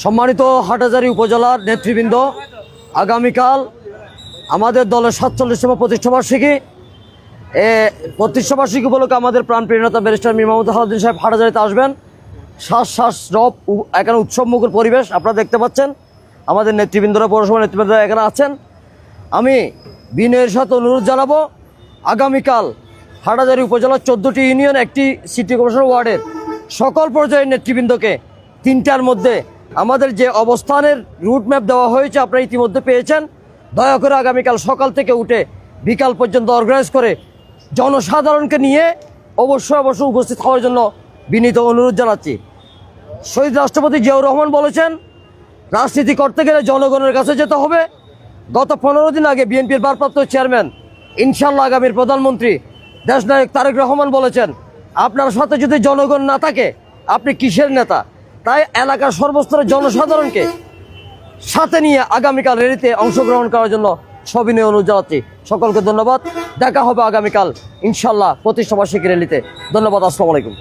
সম্মানিত হাটাজারি উপজেলার নেতৃবৃন্দ, আগামীকাল আমাদের দলের সাতচল্লিশতম প্রতিষ্ঠাবার্ষিকী। এ প্রতিষ্ঠাবার্ষিকী উপলক্ষে আমাদের প্রাণপ্রিয় নেতা ব্যারিস্টার মীর মোহাম্মদ হালাউদ্দিন সাহেব হাটাজারিতে আসবেন। শ্বাস শ্বাস রব এখানে উৎসবমুখর পরিবেশ আপনারা দেখতে পাচ্ছেন। আমাদের নেতৃবৃন্দরা, পৌরসভা নেতৃবৃন্দরা এখানে আছেন। আমি বিনয়ের সাথে অনুরোধ জানাব, আগামীকাল হাটাজারি উপজেলার চোদ্দোটি ইউনিয়ন, একটি সিটি কর্পোরেশন ওয়ার্ডের সকল পর্যায়ের নেতৃবৃন্দকে তিনটার মধ্যে আমাদের যে অবস্থানের রুট ম্যাপ দেওয়া হয়েছে আপনারা ইতিমধ্যে পেয়েছেন। দয়া করে আগামীকাল সকাল থেকে উঠে বিকাল পর্যন্ত অর্গানাইজ করে জনসাধারণকে নিয়ে অবশ্যই অবশ্যই উপস্থিত হওয়ার জন্য বিনীত অনুরোধ জানাচ্ছি। শহীদ রাষ্ট্রপতি জিয়াউর রহমান বলেছেন, রাজনীতি করতে গেলে জনগণের কাছে যেতে হবে। গত পনেরো দিন আগে বিএনপির ভারপ্রাপ্ত চেয়ারম্যান ইনশাল্লাহ আগামীর প্রধানমন্ত্রী দেশনায়ক তারেক রহমান বলেছেন, আপনার সাথে যদি জনগণ না থাকে, আপনি কিসের নেতা? তাই এলাকার সর্বস্তরের জনসাধারণকে সাথে নিয়ে আগামীকাল র্যালিতে অংশগ্রহণ করার জন্য সবিনয় অনুরোধ জানাচ্ছি। সকলকে ধন্যবাদ। দেখা হবে আগামীকাল ইনশাল্লাহ প্রতিষ্ঠাবার্ষিকী র্যালিতে। ধন্যবাদ, আসসালামু আলাইকুম।